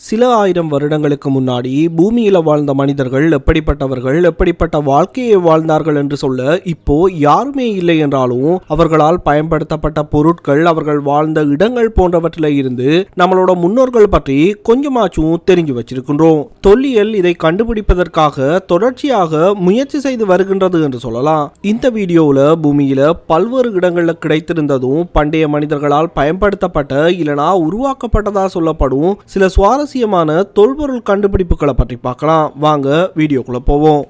சில ஆயிரம் வருடங்களுக்கு முன்னாடி பூமியில வாழ்ந்த மனிதர்கள் எப்படிப்பட்டவர்கள் எப்படிப்பட்ட வாழ்க்கையை வாழ்ந்தார்கள் என்று சொல்ல இப்போ யாருமே இல்லை என்றாலும் அவர்களால் பயன்படுத்தப்பட்ட பொருட்கள் அவர்கள் வாழ்ந்த இடங்கள் போன்றவற்றில இருந்து நம்மளோட முன்னோர்கள் பற்றி கொஞ்சமாச்சும் தெரிஞ்சு வச்சிருக்கின்றோம். தொல்லியல் இதை கண்டுபிடிப்பதற்காக தொடர்ச்சியாக முயற்சி செய்து வருகின்றது என்று சொல்லலாம். இந்த வீடியோவில் பூமியில பல்வேறு இடங்களில் கிடைத்திருந்ததும் பண்டைய மனிதர்களால் பயன்படுத்தப்பட்ட இல்லனா உருவாக்கப்பட்டதா சொல்லப்படும் சில சுவா சுவாரஸ்யமான தொல்பொருள் கண்டுபிடிப்புகளை பற்றி பார்க்கலாம். வாங்க வீடியோக்குள்ளே போவோம்.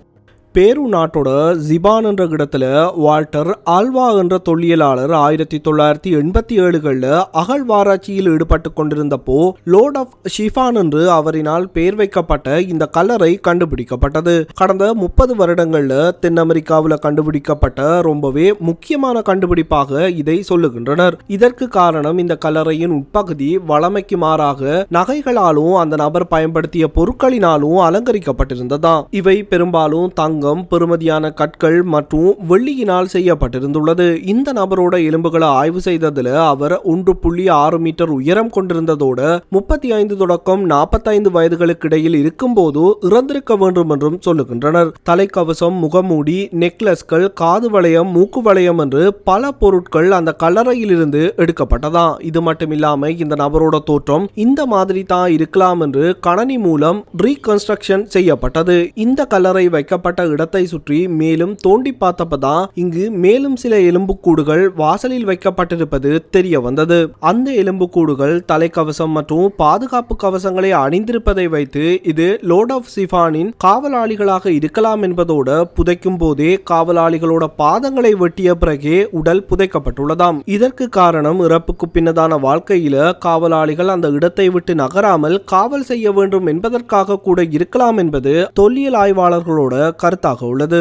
பேரு நாட்டோட ஜிபான் என்ற இடத்துல வால்டர் ஆல்வா என்ற தொல்லியலாளர் ஆயிரத்தி தொள்ளாயிரத்தி எண்பத்தி ஏழுகளில் அகழ்வாராய்ச்சியில் ஈடுபட்டு கொண்டிருந்தப்போ லோர்ட் ஆஃப் ஷிஃபான் என்று அவரினால் பெயர் வைக்கப்பட்ட இந்த கல்லறை கண்டுபிடிக்கப்பட்டது. கடந்த முப்பது வருடங்களில் தென் அமெரிக்காவில் கண்டுபிடிக்கப்பட்ட ரொம்பவே முக்கியமான கண்டுபிடிப்பாக இதை சொல்லுகின்றனர். இதற்கு காரணம் இந்த கல்லறையின் உட்பகுதி வளமைக்கு மாறாக நகைகளாலும் அந்த நபர் பயன்படுத்திய பொருட்களினாலும் அலங்கரிக்கப்பட்டிருந்ததாம். இவை பெரும்பாலும் தங்கம் பெறுமதியான கற்கள் மற்றும் வெள்ளியினால் செய்யப்பட்டிருந்துள்ளது. இந்த நபரோட எலும்புகளை ஆய்வு செய்ததுல அவர் ஒன்று புள்ளி ஆறு மீட்டர் உயரம் கொண்டிருந்ததோடு முப்பத்தி ஐந்து தொடக்கம் நாற்பத்தைந்து வயதுகளுக்கு இடையில் இருக்கும்போது இறந்திருக்க வேண்டும் என்றும் சொல்லுகின்றனர். தலைக்கவசம் முகமூடி நெக்லஸ்கள் காது வளையம் மூக்கு வளையம் என்று பல பொருட்கள் அந்த கல்லறையிலிருந்து எடுக்கப்பட்டதாம் இது மட்டுமில்லாம இந்த நபரோட தோற்றம் இந்த மாதிரி தான் இருக்கலாம் என்று கணனி மூலம் ரீகன்ஸ்ட்ரக்ஷன் செய்யப்பட்டது. இந்த கல்லறை வைக்கப்பட்ட இடத்தை சுற்றி மேலும் தோண்டி பார்த்தப்பதான் இங்கு மேலும் சில எலும்புக்கூடுகள் வாசலில் வைக்கப்பட்டிருப்பது தெரிய வந்தது. அந்த எலும்புக்கூடுகள் தலைக்கவசம் மற்றும் பாதுகாப்பு கவசங்களை அணிந்திருப்பதை வைத்து இது லோட் ஆஃப் சிஃபானின் காவலாளிகளாக இருக்கலாம் என்பதோடு புதைக்கும் போதே காவலாளிகளோட பாதங்களை வெட்டிய பிறகே உடல் புதைக்கப்பட்டுள்ளதாம். இதற்கு காரணம் இறப்புக்கு பின்னதான வாழ்க்கையில காவலாளிகள் அந்த இடத்தை விட்டு நகராமல் காவல் செய்ய வேண்டும் என்பதற்காக கூட இருக்கலாம் என்பது தொல்லியல் ஆய்வாளர்களோட கருத்து ஆபத்தாக உள்ளது.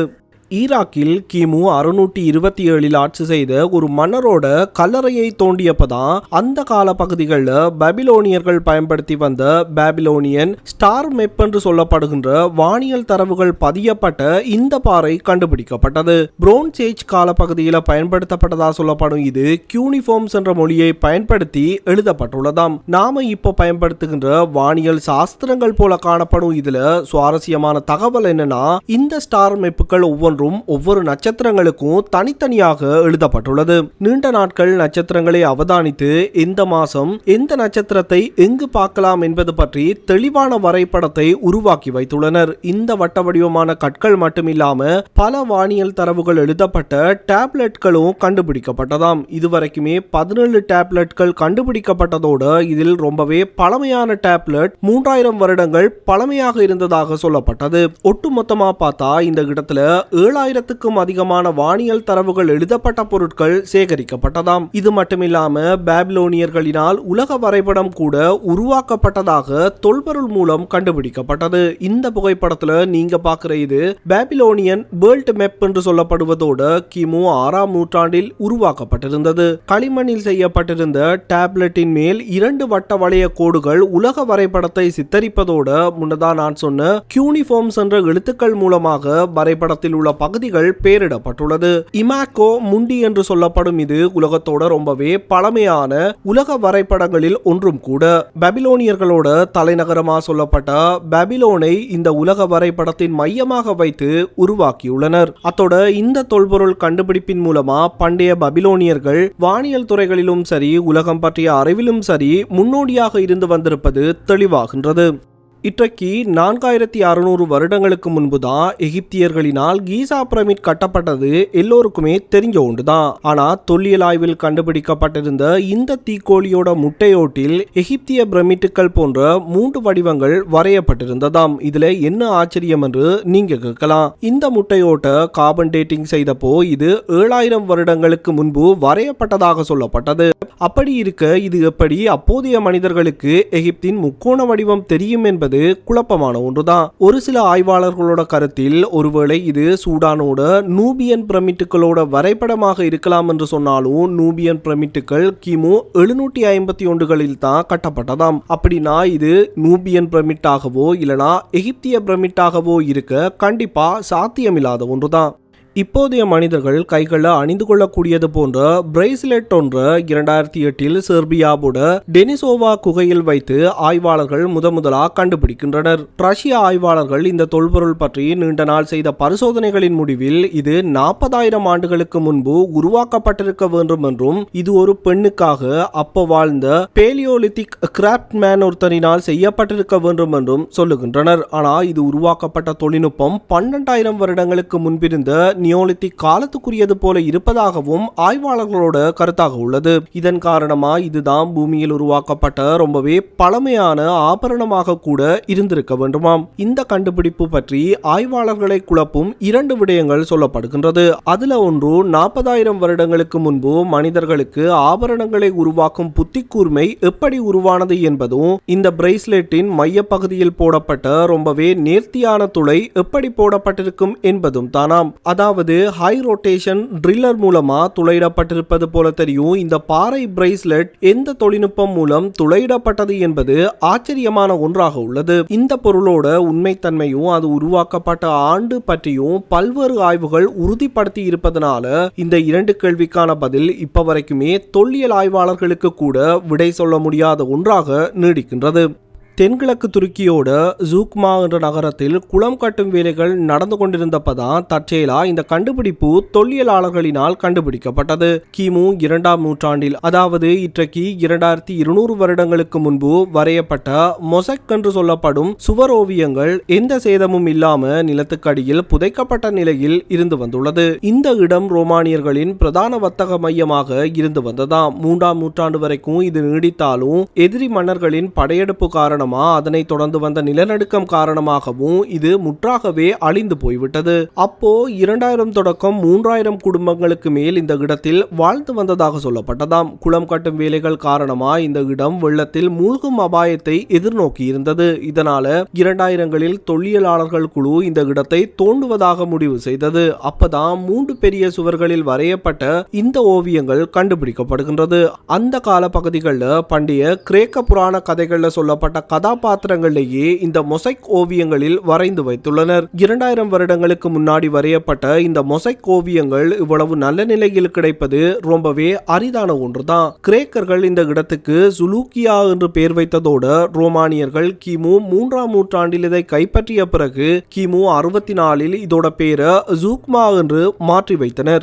ஈராக்கில் கிமு அறுநூற்றி இருபத்தி ஏழில் ஆட்சி செய்த ஒரு மன்னரோட கல்லறையை தோண்டியப்பதான் அந்த கால பகுதிகளில் பபிலோனியர்கள் பயன்படுத்தி வந்த பாபிலோனியன் ஸ்டார் மெப் என்று சொல்லப்படுகின்ற வானியல் தரவுகள் பதியப்பட்ட இந்த பாறை கண்டுபிடிக்கப்பட்டது. புரோன்ஸ் ஏஜ் கால பகுதியில் பயன்படுத்தப்பட்டதா சொல்லப்படும் இது கியூனிஃபார்ம்ஸ் என்ற மொழியை பயன்படுத்தி எழுதப்பட்டுள்ளதாம். நாம இப்போ பயன்படுத்துகின்ற வானியல் சாஸ்திரங்கள் போல காணப்படும் இதுல சுவாரஸ்யமான தகவல் என்னன்னா இந்த ஸ்டார் மெப்புகள் ஒவ்வொன்றும் ஒவ்வொரு நட்சத்திரங்களுக்கும் தனித்தனியாக எழுதப்பட்டுள்ளது. நீண்ட நாட்கள் நட்சத்திரங்களை அவதானித்து எந்த மாசம் எந்த நட்சத்திரத்தை எங்கு பார்க்கலாம் என்பது பற்றி தெளிவான வரைபடத்தை உருவாக்கி வைத்துள்ளனர். இந்த வட்ட வடிவமான கற்கள் மட்டுமில்லாம பல வானியல் தரவுகள் எழுதப்பட்ட டேப்லெட்களும் கண்டுபிடிக்கப்பட்டதாம். இதுவரைக்குமே பதினேழு டேப்லெட்கள் கண்டுபிடிக்கப்பட்டதோடு இதில் ரொம்பவே பழமையான டேப்லெட் மூன்றாயிரம் வருடங்கள் பழமையாக இருந்ததாக சொல்லப்பட்டது. ஒட்டுமொத்தமா பார்த்தா இந்த இடத்துல ஏழாயிரத்துக்கும் அதிகமான வானியல் தரவுகள் எழுதப்பட்ட பொருட்கள் சேகரிக்கப்பட்டதாம். இது மட்டுமில்லாம பாபிலோனியர்களினால் உலக வரைபடம் கூட உருவாக்கப்பட்டதாக தொல்பொருள் மூலம் கண்டுபிடிக்கப்பட்டது. இந்த புகைப்படத்துல நீங்க பாக்குற இது பாபிலோனியன் வேர்ல்ட் மேப் என்று சொல்லப்படுவதோடு கிமு ஆறாம் நூற்றாண்டில் உருவாக்கப்பட்டிருந்தது. களிமண்ணில் செய்யப்பட்டிருந்த டேப்லெட்டின் மேல் இரண்டு வட்ட வளைய கோடுகள் உலக வரைபடத்தை சித்தரிப்பதோடு முன்னதா நான் சொன்ன கியூனிஃபார்ம்ஸ் என்ற எழுத்துக்கள் மூலமாக வரைபடத்தில் உள்ள பகுதிகள் பெயரிடப்பட்டுள்ளது இமாக்கோ முண்டி என்று சொல்லப்படும் இது உலகத்தோட ரொம்பவே பழமையான உலக வரைபடங்களில் ஒன்றும் கூட. பபிலோனியர்களோட தலைநகரமா சொல்லப்பட்ட பபிலோனை இந்த உலக வரைபடத்தின் மையமாக வைத்து உருவாக்கியுள்ளனர். அத்தோட இந்த தொல்பொருள் கண்டுபிடிப்பின் மூலமா பண்டைய பபிலோனியர்கள் வானியல் துறைகளிலும் சரி உலகம் பற்றிய அறிவிலும் சரி முன்னோடியாக இருந்து வந்திருப்பது தெளிவாகின்றது. இன்றைக்கு நான்காயிரத்தி அறுநூறு வருடங்களுக்கு முன்பு தான் எகிப்தியர்களினால் கீசா பிரமிட் கட்டப்பட்டது எல்லோருக்குமே தெரிஞ்ச ஒன்றுதான். ஆனா தொல்லியல் ஆய்வில் கண்டுபிடிக்கப்பட்டிருந்த இந்த தீக்கோழியோட முட்டையோட்டில் எகிப்திய பிரமிட்டுகள் போன்ற மூன்று வடிவங்கள் வரையப்பட்டிருந்ததாம். இதுல என்ன ஆச்சரியம் என்று நீங்க கேட்கலாம். இந்த முட்டையோட்ட கார்பன் டேட்டிங் செய்தப்போ இது ஏழாயிரம் வருடங்களுக்கு முன்பு வரையப்பட்டதாக சொல்லப்பட்டது. அப்படி இருக்க இது எப்படி அப்போதைய மனிதர்களுக்கு எகிப்தின் முக்கோண வடிவம் தெரியும் என்பது குழப்பமான ஒன்றுதான். ஒரு சில ஆய்வாளர்களோட கருத்தில் ஒருவேளை இது சூடானோட நூபியன் பிரமிட்டுகளோட வரைபடமாக இருக்கலாம் என்று சொன்னாலும் நூபியன் பிரமிட்டுகள் கிமு எழுநூற்றி ஐம்பத்தி ஒன்றுகளில் தான் கட்டப்பட்டதாம். அப்படின்னா இது நூபியன் பிரமிட்டாகவோ இல்லனா எகிப்திய பிரமிட்டாகவோ இருக்க கண்டிப்பா சாத்தியமில்லாத ஒன்றுதான். இப்போதைய மனிதர்கள் கைகளில் அணிந்து கொள்ளக்கூடியது போன்ற பிரேஸ்லெட் ஒன்று இரண்டாயிரத்தி எட்டில் செர்பியாவோட டெனிசோவா குகையில் வைத்து ஆய்வாளர்கள் முத முதலாக கண்டுபிடிக்கின்றனர். ரஷ்ய ஆய்வாளர்கள் இந்த தொல்பொருள் பற்றி நீண்ட நாள் செய்த பரிசோதனைகளின் முடிவில் இது நாற்பதாயிரம் ஆண்டுகளுக்கு முன்பு உருவாக்கப்பட்டிருக்க வேண்டும் என்றும் இது ஒரு பெண்ணுக்காக அப்ப வாழ்ந்த பேலியோலித்திக் கிராப்ட்மேன் ஒருத்தரினால் செய்யப்பட்டிருக்க வேண்டும் என்றும் சொல்லுகின்றனர். ஆனால் இது உருவாக்கப்பட்ட தொழில்நுட்பம் பன்னெண்டாயிரம் வருடங்களுக்கு முன்பிருந்த நியோலித்திக் காலத்துக்குரியது போல இருப்பதாகவும் ஆய்வாளர்களோட கருத்தாக உள்ளது. இதன் காரணமா இதுதான் பூமியில் உருவாக்கப்பட்ட ரொம்பவே பழமையான ஆபரணமாக கூட இருந்திருக்க வேண்டுமாம். இந்த கண்டுபிடிப்பு பற்றி ஆய்வாளர்களை குழப்பும் இரண்டு விடயங்கள் சொல்லப்படுகின்றது. அதுல ஒன்று நாற்பதாயிரம் வருடங்களுக்கு முன்பு மனிதர்களுக்கு ஆபரணங்களை உருவாக்கும் புத்தி கூர்மை எப்படி உருவானது என்பதும் இந்த பிரேஸ்லெட்டின் மைய பகுதியில் போடப்பட்ட ரொம்பவே நேர்த்தியான துளை எப்படி போடப்பட்டிருக்கும் என்பதும் தானாம். அதாவது ஹை ரொட்டேஷன் ட்ரில்லர் மூலமா துளையிடப்பட்டிருப்பது போல தெரியும். இந்த பாறை பிரைஸ்லெட் எந்த தொழில்நுட்பம் மூலம் துளையிடப்பட்டது என்பது ஆச்சரியமான ஒன்றாக உள்ளது. இந்த பொருளோட உண்மைத்தன்மையும் அது உருவாக்கப்பட்ட ஆண்டு பற்றியும் பல்வேறு ஆய்வுகள் உறுதிப்படுத்தி இருப்பதனால இந்த இரண்டு கேள்விக்கான பதில் இப்ப வரைக்குமே தொல்லியல் ஆய்வாளர்களுக்கு கூட விடை சொல்ல முடியாத ஒன்றாக நீடிக்கின்றது. தென்கிழக்கு துருக்கியோட ஜூக்மா என்ற நகரத்தில் குளம் கட்டும் வேலைகள் நடந்து கொண்டிருந்தப்பதான் தற்செயலா இந்த கண்டுபிடிப்பு தொல்லியலாளர்களினால் கண்டுபிடிக்கப்பட்டது. கிமு இரண்டாம் நூற்றாண்டில் அதாவது இற்றைக்கு இரண்டாயிரத்தி இருநூறு வருடங்களுக்கு முன்பு வரையப்பட்ட மொசக் என்று சொல்லப்படும் சுவர் ஓவியங்கள் எந்த சேதமும் இல்லாம நிலத்துக்கடியில் புதைக்கப்பட்ட நிலையில் இருந்து வந்துள்ளது. இந்த இடம் ரோமானியர்களின் பிரதான வர்த்தக மையமாக இருந்து வந்ததாம். மூன்றாம் நூற்றாண்டு வரைக்கும் இது நீடித்தாலும் எதிரி மன்னர்களின் படையெடுப்பு காரணம் காரணமாக அதனை தொடர்ந்து வந்த நிலநடுக்கம் காரணமாகவும் இது முற்றாகவே அழிந்து போய்விட்டது. அப்போ இரண்டாயிரம் தொடக்கம் மூன்றாயிரம் குடும்பங்களுக்கு மேல் இந்த இடத்தில் வாழ்ந்து வந்ததாக சொல்லப்பட்டதாம். குளம் கட்டும் வேலைகள் காரணமா இந்த இடம் வெள்ளத்தில் மூழ்கும் அபாயத்தை எதிர்நோக்கி இருந்தது இதனால இரண்டாயிரங்களில் தொல்லியலாளர்கள் குழு இந்த இடத்தை தோண்டுவதாக முடிவு செய்தது. அப்பதான் மூன்று பெரிய சுவர்களில் வரையப்பட்ட இந்த ஓவியங்கள் கண்டுபிடிக்கப்படுகின்றது. அந்த கால பகுதிகளில் பண்டைய கிரேக்க புராண கதைகளில் சொல்லப்பட்ட கதாபாத்திரங்களிலேயே இந்த மொசைக் ஓவியங்களில் வரைந்து வைத்துள்ளனர். இரண்டாயிரம் வருடங்களுக்கு முன்னாடி வரையப்பட்ட இந்த மொசைக் ஓவியங்கள் இவ்வளவு நல்ல நிலையில் கிடைப்பது ரொம்பவே அரிதான ஒன்றுதான். கிரேக்கர்கள் இந்த இடத்துக்கு சுலூக்கியா என்று பெயர் வைத்ததோடு ரோமானியர்கள் கிமு மூன்றாம் நூற்றாண்டில் இதை கைப்பற்றிய பிறகு கிமு அறுபத்தி நாலில் இதோட பெயரை ஜூக்மா என்று மாற்றி வைத்தனர்.